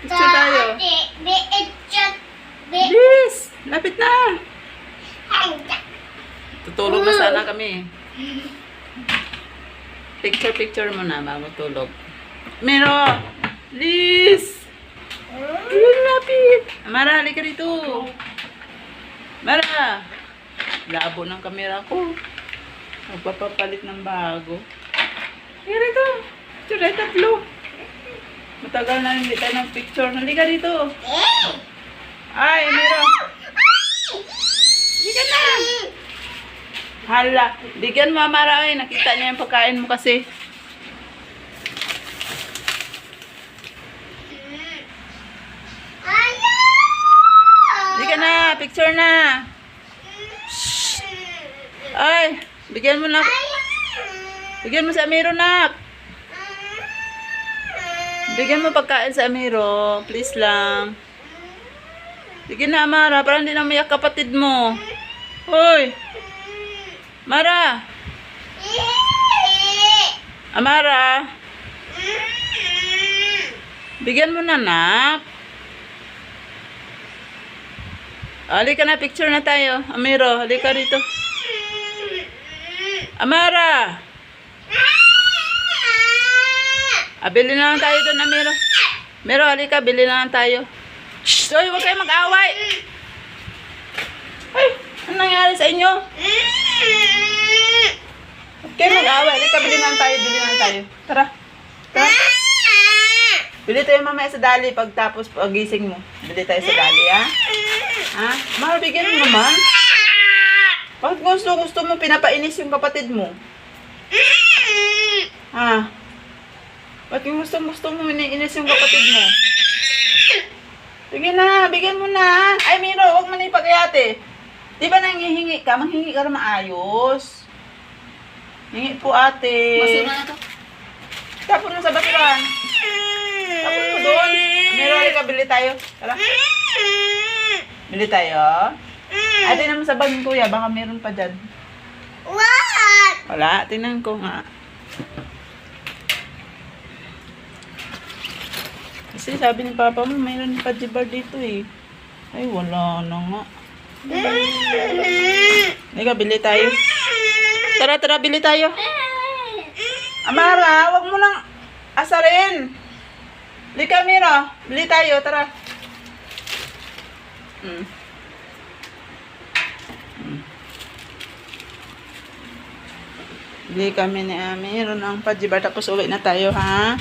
Picture tayo. Bilis! Lapit na! Tutulog na sana kami. Picture, picture mo na, bago tulog. Mero! Liz! Ayun, lapit! Mara, halika rito. Mara! Labo ng kamera ko. Magpapapalit ng bago. Halika rito. Picture tayo tatlo. Matagal na hindi tayo ng picture. Halika dito. Ay, Mero! Halika na! Hala, bigyan mo Mara ay nakita niya yung pagkain mo kasi. Halika na, picture na. Ay, bigyan mo na. Bigyan mo si Amiro nak. Bigyan mo pagkain sa Amiro, please lang. Sige na, Mara, para hindi na umiyak kapatid mo. Hoy! Mara! Amara! Bigyan mo na, nak. Halika na, picture na tayo. Amiro, halika rito. Amara! Ah, bili na lang tayo doon, Amiro. Mero, halika, bili na lang tayo. Shh! Hoy, huwag kayo mag-away! Ay, ano nangyari sa inyo? Huwag kayo mag-away. Halika, bili na lang tayo, bili na lang tayo. Tara. Tara. Bili tayo mamaya sa dali pagtapos pagising mo. Bili tayo sa dali, ha? Ha? Mara, bigyan mo naman. Bakit gusto, gusto mo pinapainis yung kapatid mo? Ha? Bakit yung gusto, gusto mo iniinis yung kapatid mo? Sige na, bigyan mo na. Ay, Miro, huwag mo na ipagayate. Di ba nanghihingi ka? Manghingi ka rin maayos. Hingi po ate. Masira na to. Tapon mo sa baturan. Tapon mo doon. Miro, halika, bili tayo. Tara. Bili tayo. Ay, tingnan mo sa bag kuya. Baka meron pa dyan. What? Wala, tingnan ko nga. Kasi sabi ni Papa mo, mayroon pa bar dito eh. Ay, wala na nga. Halika, bili tayo. Tara, tara, bili tayo. Amara, wag mo nang asarin. Halika, Mira. Bili tayo, tara. Hmm. Hmm. Bili kami ni Amir ng pajibar tapos uwi na tayo ha.